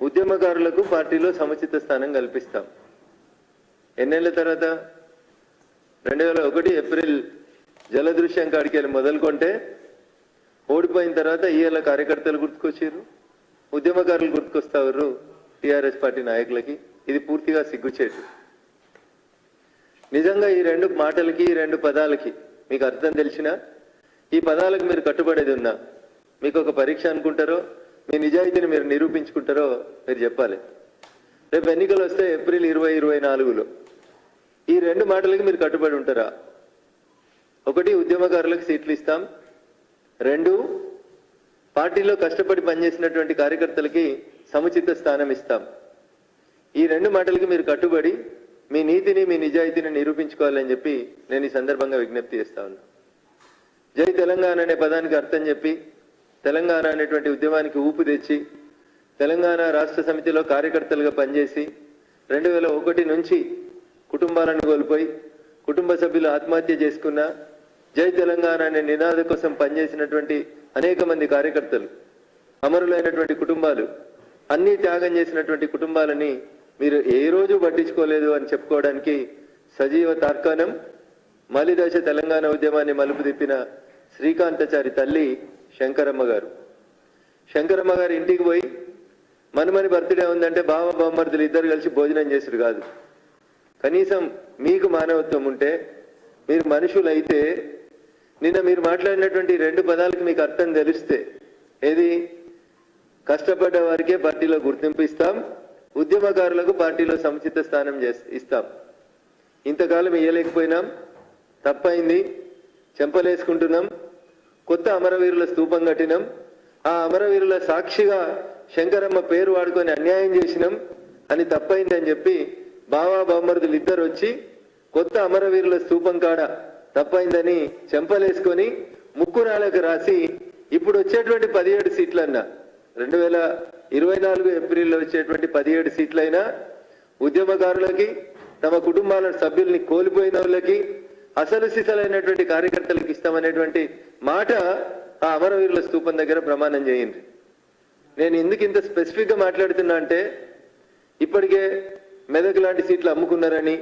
ఉద్యమకారులకు పార్టీలో సముచిత స్థానం కల్పిస్తాం. ఎన్నేళ్ళ తర్వాత? రెండు వేల ఒకటి ఏప్రిల్ జలదృశ్యం కాడికి వెళ్ళి మొదలుకొంటే ఓడిపోయిన తర్వాత ఇవాళ కార్యకర్తలు గుర్తుకొచ్చారు ఉద్యమకారులు గుర్తుకొస్తారు టిఆర్ఎస్ పార్టీ నాయకులకి? ఇది పూర్తిగా సిగ్గుచేటు. నిజంగా ఈ రెండు మాటలకి ఈ రెండు పదాలకి మీకు అర్థం తెలిసినా ఈ పదాలకు మీరు కట్టుబడేది ఉన్నా మీకు ఒక పరీక్ష అనుకుంటారో మీ నిజాయితీని మీరు నిరూపించుకుంటారో మీరు చెప్పాలి. రేపు ఎన్నికలు వస్తే ఏప్రిల్ ఇరవై ఇరవై నాలుగులో. ఈ రెండు మాటలకి మీరు కట్టుబడి ఉంటారా? ఒకటి ఉద్యమకారులకు సీట్లు ఇస్తాం. రెండు పార్టీలో కష్టపడి పనిచేసినటువంటి కార్యకర్తలకి సముచిత స్థానం ఇస్తాం. ఈ రెండు మాటలకి మీరు కట్టుబడి మీ నీతిని మీ నిజాయితీని నిరూపించుకోవాలని చెప్పి నేను ఈ సందర్భంగా విజ్ఞప్తి చేస్తా ఉన్నా. జై తెలంగాణ అనే పదానికి అర్థం చెప్పి తెలంగాణ అనేటువంటి ఉద్యమానికి ఊపు తెచ్చి తెలంగాణ రాష్ట్ర సమితిలో కార్యకర్తలుగా పనిచేసి రెండు వేల ఒకటి నుంచి కుటుంబాలను కోల్పోయి కుటుంబ సభ్యులు ఆత్మహత్య చేసుకున్న జై తెలంగాణ అనే నినాద కోసం పనిచేసినటువంటి అనేక మంది కార్యకర్తలు అమరులైనటువంటి కుటుంబాలు అన్ని త్యాగం చేసినటువంటి కుటుంబాలని మీరు ఏ రోజు పట్టించుకోలేదు అని చెప్పుకోవడానికి సజీవ తార్కాణం మలిదశ తెలంగాణ ఉద్యమాన్ని మలుపు తిప్పిన శ్రీకాంతచారి తల్లి శంకరమ్మ గారు. శంకరమ్మ గారు ఇంటికి పోయి మనమని బర్త్డే ఉందంటే బావ బామ్మర్దులు ఇద్దరు కలిసి భోజనం చేసుడు కాదు. కనీసం మీకు మానవత్వం ఉంటే మీరు మనుషులైతే నిన్న మీరు మాట్లాడినటువంటి రెండు పదాలకు మీకు అర్థం తెలిస్తే ఏది? కష్టపడ్డ వారికే పార్టీలో గుర్తింపు ఇస్తాం ఉద్యమకారులకు పార్టీలో సముచిత స్థానం ఇస్తాం. ఇంతకాలం ఇయ్యలేకపోయినాం తప్పైంది చెంపలేసుకుంటున్నాం కొత్త అమరవీరుల స్తూపం కట్టినాం. ఆ అమరవీరుల సాక్షిగా శంకరమ్మ పేరు వాడుకొని అన్యాయం చేసినాం అని తప్పైంది అని చెప్పి బావా బామ్మరుదులు ఇద్దరు వచ్చి కొత్త అమరవీరుల స్తూపం కాడ తప్పైందని చెంపలేసుకొని ముక్కురాలకు రాసి ఇప్పుడు వచ్చేటువంటి పదిహేడు సీట్లన్నా. రెండు వేల ఇరవై నాలుగు ఏప్రిల్లో వచ్చేటువంటి పదిహేడు సీట్లైనా ఉద్యమకారులకి తమ కుటుంబాల సభ్యుల్ని కోల్పోయిన వాళ్ళకి అసలు సిసలైనటువంటి కార్యకర్తలకు ఇస్తామనేటువంటి మాట ఆ అమరవీరుల స్తూపం దగ్గర ప్రమాణం చేయండి. నేను ఎందుకు ఇంత స్పెసిఫిక్గా మాట్లాడుతున్నా అంటే ఇప్పటికే మెదక్ లాంటి సీట్లు అమ్ముకున్నారని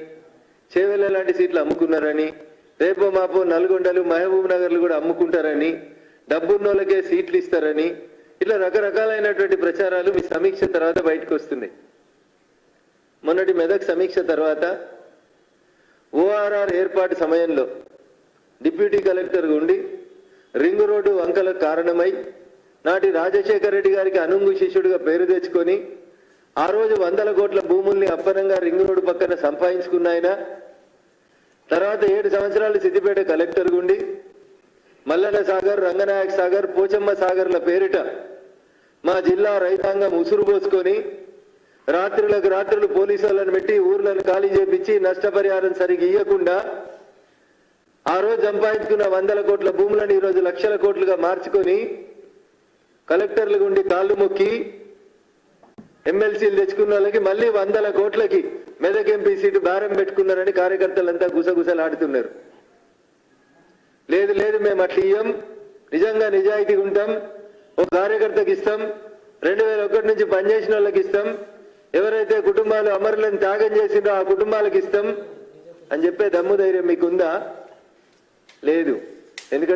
చేవెళ్ళ లాంటి సీట్లు అమ్ముకున్నారని రేపో మాపో నల్గొండలు మహబూబ్ నగర్లు కూడా అమ్ముకుంటారని డబ్బున్నోళ్ళకే సీట్లు ఇస్తారని ఇట్లా రకరకాలైనటువంటి ప్రచారాలు మీ సమీక్ష తర్వాత బయటకు వస్తున్నాయి. మొన్నటి మెదక్ సమీక్ష తర్వాత ఓఆర్ఆర్ ఏర్పాటు సమయంలో డిప్యూటీ కలెక్టర్ ఉండి రింగ్ రోడ్డు వంకలకు కారణమై నాటి రాజశేఖర రెడ్డి గారికి అనుంగు శిష్యుడిగా పేరు తెచ్చుకొని ఆ రోజు వందల కోట్ల భూముల్ని అప్పనంగా రింగ్ రోడ్డు పక్కన సంపాదించుకున్నాయన. తర్వాత ఏడు సంవత్సరాలు సిద్దిపేట కలెక్టర్ గుండి మల్లన్న సాగర్ రంగనాయక్ సాగర్ పోచమ్మ సాగర్ల పేరిట మా జిల్లా రైతాంగం ఉసురు పోసుకొని రాత్రులకు రాత్రులు పోలీసు వాళ్ళని పెట్టి ఊర్లను ఖాళీ చేపించి నష్టపరిహారం సరిగ్గా ఇవ్వకుండా ఆ రోజు సంపాదించుకున్న వందల కోట్ల భూములను ఈ రోజు లక్షల కోట్లుగా మార్చుకొని కలెక్టర్లు ఉండి కాళ్ళు మొక్కి ఎమ్మెల్సీలు తెచ్చుకున్న వాళ్ళకి మళ్ళీ వందల కోట్లకి మెదక్ ఎంపీ సీటు భారం పెట్టుకున్నారని కార్యకర్తలంతా గుసగుసలాడుతున్నారు లేదు లేదు మేము అట్లా ఇయ్యం. నిజంగా నిజాయితీగా ఉంటాం. ఒక కార్యకర్తకి ఇస్తాం. రెండు వేల ఒకటి నుంచి పనిచేసిన వాళ్ళకి ఇస్తాం. ఎవరైతే కుటుంబాలు అమరులను త్యాగం చేసిందో ఆ కుటుంబాలకు ఇస్తాం అని చెప్పే దమ్ము ధైర్యం మీకుందా? లేదు. ఎందుకంటే